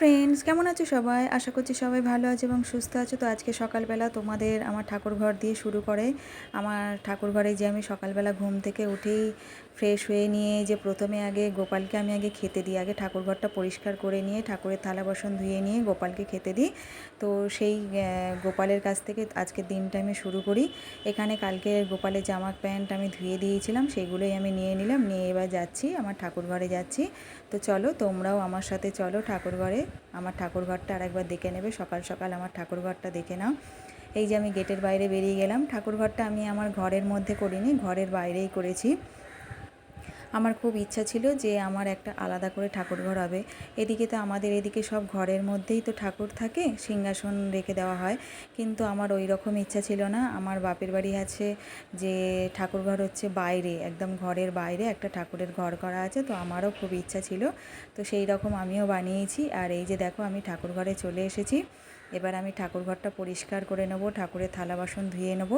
Friends, কেমন আছো সবাই? আশা করছি সবাই ভালো আছে এবং সুস্থ আছো। তো আজকে সকালবেলা তোমাদের আমার ঠাকুরঘর দিয়ে শুরু করে। আমার ঠাকুরঘরে যে আমি সকালবেলা ঘুম থেকে উঠেই ফ্রেশ হয়ে নিয়ে যে প্রথমে আগে গোপালকে আমি আগে খেতে দিই, আগে ঠাকুর ঘরটা পরিষ্কার করে নিয়ে ঠাকুরের থালা বাসন ধুয়ে নিয়ে গোপালকে খেতে দিই। তো সেই গোপালের কাছ থেকে আজকের দিনটা আমি শুরু করি। এখানে কালকে গোপালের জামা প্যান্ট আমি ধুয়ে দিয়েছিলাম, সেগুলোই আমি নিয়ে নিলাম, নিয়ে এবার যাচ্ছি, আমার ঠাকুর ঘরে যাচ্ছি। তো চলো তোমরাও আমার সাথে চলো ঠাকুর ঘরে, আমার ঠাকুর ঘরটা আরেকবার দেখে নেবে, সকাল সকাল আমার ঠাকুর ঘরটা দেখে নাও। এই যে আমি গেটের বাইরে বেরিয়ে গেলাম, ঠাকুর ঘরটা আমি আমার ঘরের মধ্যে করিনি, ঘরের বাইরেই করেছি। আমার খুব ইচ্ছা ছিল যে আমার একটা আলাদা করে ঠাকুর ঘর হবে। এদিকে তো আমাদের এদিকে সব ঘরের মধ্যেই তো ঠাকুর থাকে, সিংহাসন রেখে দেওয়া হয়। কিন্তু আমার ওই রকম ইচ্ছা ছিল না। আমার বাপের বাড়ি আছে যে ঠাকুর ঘর হচ্ছে বাইরে, একদম ঘরের বাইরে একটা ঠাকুরের ঘর করা আছে, তো আমারও খুব ইচ্ছা ছিল। তো সেই রকম আমিও বানিয়েছি। আর এই যে দেখো আমি ঠাকুর ঘরে চলে এসেছি। এবার আমি ঠাকুর ঘরটা পরিষ্কার করে নেব, ঠাকুরের থালা বাসন ধুয়ে নেব।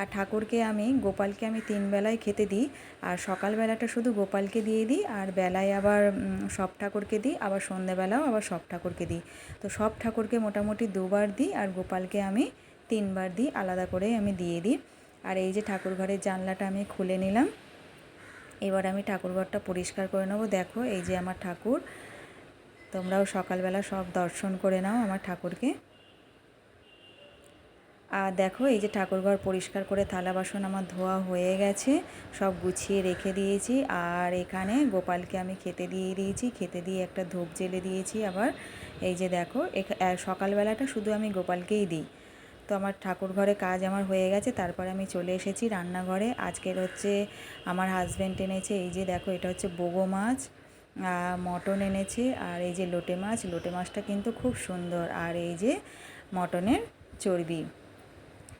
আর ঠাকুরকে আমি, গোপালকে আমি তিন বেলায় খেতে দিই। আর সকালবেলাটা শুধু গোপালকে দিয়ে দিই, আর বেলায় আবার সব ঠাকুরকে দিই, আবার সন্ধেবেলাও আবার সব ঠাকুরকে দিই। তো সব ঠাকুরকে মোটামুটি দুবার দিই, আর গোপালকে আমি তিনবার দিই, আলাদা করে আমি দিয়ে দিই। আর এই যে ঠাকুর ঘরের জানলাটা আমি খুলে নিলাম। এবার আমি ঠাকুর ঘরটা পরিষ্কার করে নেব। দেখো, এই যে আমার ঠাকুর। তোমরাও সকালবেলা সব দর্শন করে নাও আমার ঠাকুরকে। আর দেখো, এই যে ঠাকুরঘর পরিষ্কার করে থালা বাসন আমার ধোয়া হয়ে গেছে, সব গুছিয়ে রেখে দিয়েছি। আর এখানে গোপালকে আমি খেতে দিয়ে দিয়েছি, খেতে দিয়ে একটা ধূপ জেলে দিয়েছি আবার। এই যে দেখো সকালবেলাটা শুধু আমি গোপালকেই দিই। তো আমার ঠাকুর ঘরে কাজ আমার হয়ে গেছে, তারপরে আমি চলে এসেছি রান্নাঘরে। আজকের হচ্ছে আমার হাজব্যান্ড এনেছে, এই যে দেখো, এটা হচ্ছে বোগো মাছ মটন এনেছে, আর এই যে লোটে মাছ, লোটে মাছটা কিন্তু খুব সুন্দর। আর এই যে মটনের চর্বি।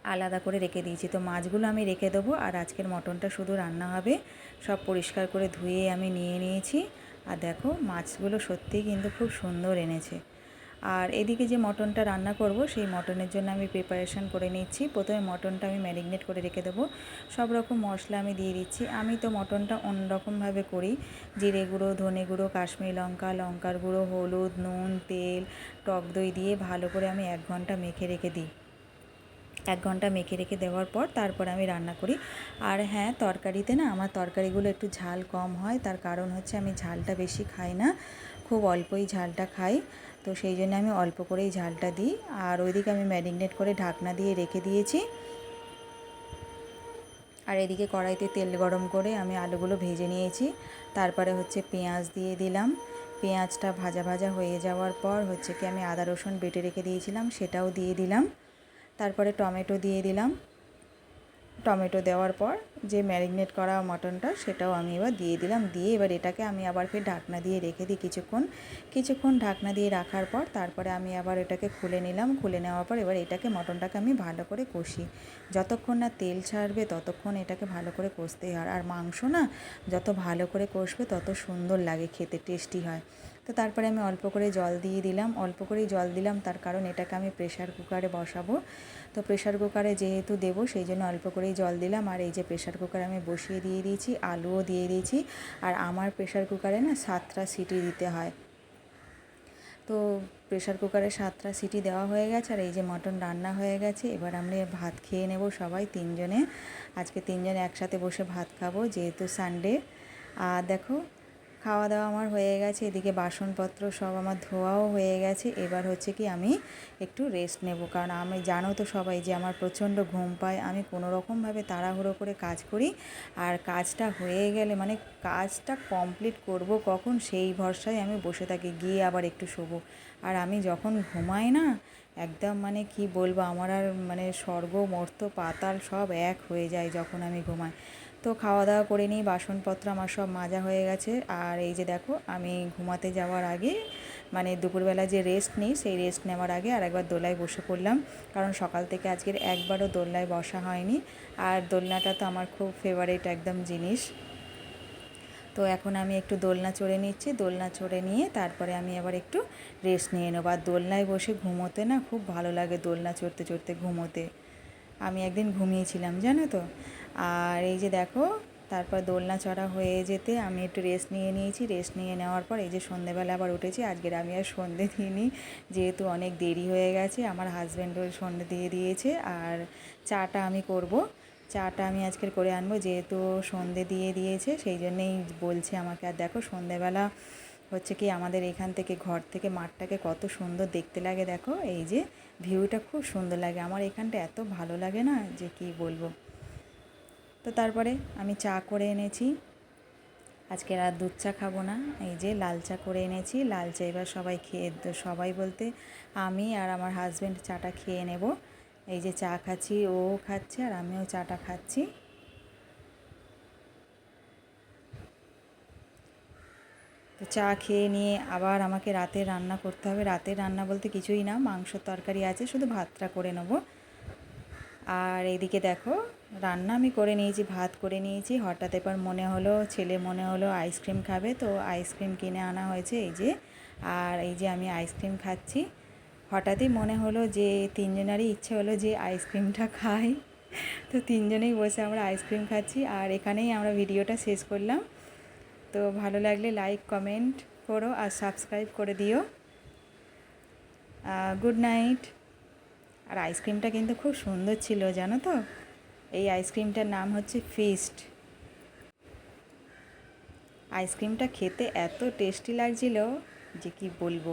আলাদা করে রেখে দিয়েছি। তো মাছগুলো আমি রেখে দেবো আর আজকের মটনটা শুধু রান্না হবে। সব পরিষ্কার করে ধুয়ে আমি নিয়ে নিয়েছি। আর দেখো, মাছগুলো সত্যিই কিন্তু খুব সুন্দর এনেছে। আর এদিকে যে মটনটা রান্না করব, সেই মটনের জন্য আমি প্রিপারেশান করে নিচ্ছি। প্রথমে মটনটা আমি ম্যারিনেট করে রেখে দেবো। সব রকম মশলা আমি দিয়ে দিচ্ছি। আমি তো মটনটা অন্যরকমভাবে করি। জিরে গুঁড়ো, ধনে গুঁড়ো, কাশ্মীরি লঙ্কা, লঙ্কার গুঁড়ো, হলুদ, নুন, তেল, টক দই দিয়ে ভালো করে আমি এক ঘণ্টা মেখে রেখে দিই। এক ঘণ্টা মেখে রেখে দেওয়ার পর তারপর আমি রান্না করি। আর হ্যাঁ তরকারিতে না আমার তরকারিগুলো একটু ঝাল কম হয়, তার কারণ হচ্ছে আমি ঝালটা বেশি খাই না, খুব অল্পই ঝালটা খাই। তো সেই জন্য আমি অল্প করেই ঝালটা দিই। আর ওইদিকে আমি ম্যারিনেট করে ঢাকনা দিয়ে রেখে দিয়েছি। আর এদিকে কড়াইতে তেল গরম করে আমি আলুগুলো ভেজে নিয়েছি। তারপরে হচ্ছে পেঁয়াজ দিয়ে দিলাম। পেঁয়াজটা ভাজা ভাজা হয়ে যাওয়ার পর হচ্ছে কি আমি আদা রসুন বেটে রেখে দিয়েছিলাম, সেটাও দিয়ে দিলাম। তারপরে টমেটো দিয়ে দিলাম। টমেটো দেওয়ার পর যে ম্যারিনেট করা মটনটা সেটাও আমি এবার দিয়ে দিলাম। দিয়ে এবার এটাকে আমি আবার ফের ঢাকনা দিয়ে রেখে দিই কিছুক্ষণ। কিছুক্ষণ ঢাকনা দিয়ে রাখার পর তারপরে আমি আবার এটাকে খুলে নিলাম। খুলে নেওয়ার পর এবার এটাকে মটনটাকে আমি ভালো করে কষি। যতক্ষণ না তেল ছাড়বে ততক্ষণ এটাকে ভালো করে কষতেই হয়। আর মাংস না যত ভালো করে কষবে তত সুন্দর লাগে খেতে, টেস্টি হয়। তো তারপরে আমি অল্প করে জল দিয়ে দিলাম। অল্প করেই জল দিলাম, তার কারণ এটাকে আমি প্রেশার কুকারে বসাবো। তো প্রেশার কুকারে যেহেতু দেবো, সেই জন্য অল্প করেই জল দিলাম। আর এই যে প্রেশার কুকার আমি বসিয়ে দিয়ে দিয়েছি, আলুও দিয়ে দিয়েছি। আর আমার প্রেশার কুকারে না সাতটা সিটি দিতে হয়। তো প্রেশার কুকারে সাতটা সিটি দেওয়া হয়ে গেছে, আর এই যে মটন রান্না হয়ে গেছে। এবার আমরা ভাত খেয়ে নেব সবাই তিনজনে। আজকে তিনজনে একসাথে বসে ভাত খাব, যেহেতু সানডে আর দেখো খাওয়া দাওয়া আমার হয়ে গেছে, এদিকে বাসনপত্র সব আমার ধোয়াও হয়ে গেছে। এবার হচ্ছে কি আমি একটু রেস্ট নেব। কারণ আমি, জানো তো সবাই যে আমার প্রচণ্ড ঘুম পায়, আমি কোনো রকমভাবে তাড়াহুড়ো করে কাজ করি। আর কাজটা হয়ে গেলে মানে কাজটা কমপ্লিট করব কখন, সেই ভরসায় আমি বসে থাকি, গিয়ে আবার একটু শোবো। আর আমি যখন ঘুমাই না, একদম মানে কি বলব, আমার আর মানে স্বর্গ, মর্ত, পাতাল সব এক হয়ে যায় যখন আমি ঘুমাই। তো খাওয়া দাওয়া করে নিই, বাসনপত্র আমার সব মাজা হয়ে গেছে। আর এই যে দেখো, আমি ঘুমাতে যাওয়ার আগে মানে দুপুরবেলা যে রেস্ট নিই, সেই রেস্ট নেওয়ার আগে আর একবার দোলায় বসে পড়লাম। কারণ সকাল থেকে আজকের একবারও দোলনায় বসা হয়নি। আর দোলনাটা তো আমার খুব ফেভারিট একদম জিনিস। তো এখন আমি একটু দোলনা চড়ে নিচ্ছি। দোলনা চড়ে নিয়ে তারপরে আমি আবার একটু রেস্ট নিয়ে নেব। আর দোলনায় বসে ঘুমোতে না খুব ভালো লাগে দোলনা চড়তে চড়তে ঘুমোতে। আমি একদিন ঘুমিয়েছিলাম, জানো তো? আর এই যে দেখো, তারপর দোলনা চড়া হয়ে যেতে আমি একটু রেস্ট নিয়ে নিয়েছি। রেস্ট নিয়ে নেওয়ার পর এই যে সন্ধেবেলা আবার উঠেছি। আজকের আমি আর সন্ধে দিইনি, যেহেতু অনেক দেরি হয়ে গেছে। আমার হাজব্যান্ডও সন্ধে দিয়ে দিয়েছে আর চাটা আমি করব। চাটা আমি আজকের করে আনব, যেহেতু সন্ধে দিয়ে দিয়েছে, সেই জন্যেই বলছে আমাকে, আর দেখো সন্ধেবেলা হচ্ছে কি আমাদের এখান থেকে ঘর থেকে মাঠটাকে কত সুন্দর দেখতে লাগে দেখো। এই যে ভিউটা খুব সুন্দর লাগে। আমার এখানটা এত ভালো লাগে না যে কি বলব? তো তারপরে আমি চা করে এনেছি। আজকে আর দুধ চা খাব না, এই যে লাল চা করে এনেছি। লাল চা এবার সবাই খেয়ে, সবাই বলতে আমি আর আমার হাজব্যান্ড চাটা খেয়ে নেব। এই যে চা খাচ্ছি, ও খাচ্ছে আর আমিও চাটা খাচ্ছি। তো চা খেয়ে নিয়ে আবার আমাকে রাতে রান্না করতে হবে। রাতে রান্না বলতে কিছুই না মাংস তরকারি আছে, শুধু ভাতটা করে নেব। আর এদিকে দেখো, রান্না আমি করে নিয়েছি, ভাত করে নিয়েছি। হঠাৎ এবার মনে হলো, ছেলে মনে হলো আইসক্রিম খাবে, তো আইসক্রিম কিনে আনা হয়েছে এই যে। আর এই যে আমি আইসক্রিম খাচ্ছি। হঠাৎই মনে হলো যে তিনজনেরই ইচ্ছে হলো যে আইসক্রিমটা খাই। তো তিনজনেই বসে আমরা আইসক্রিম খাচ্ছি। আর এখানেই আমরা ভিডিওটা শেষ করলাম। তো ভালো লাগলে লাইক, কমেন্ট করো আর সাবস্ক্রাইব করে দিও। Good night. আর আইসক্রিমটা কিন্তু খুব সুন্দর ছিল, জানো তো? এই আইসক্রিমটার নাম হচ্ছে ফিস্ট আইসক্রিমটা খেতে এত টেস্টি লাগছিল যে কি বলব?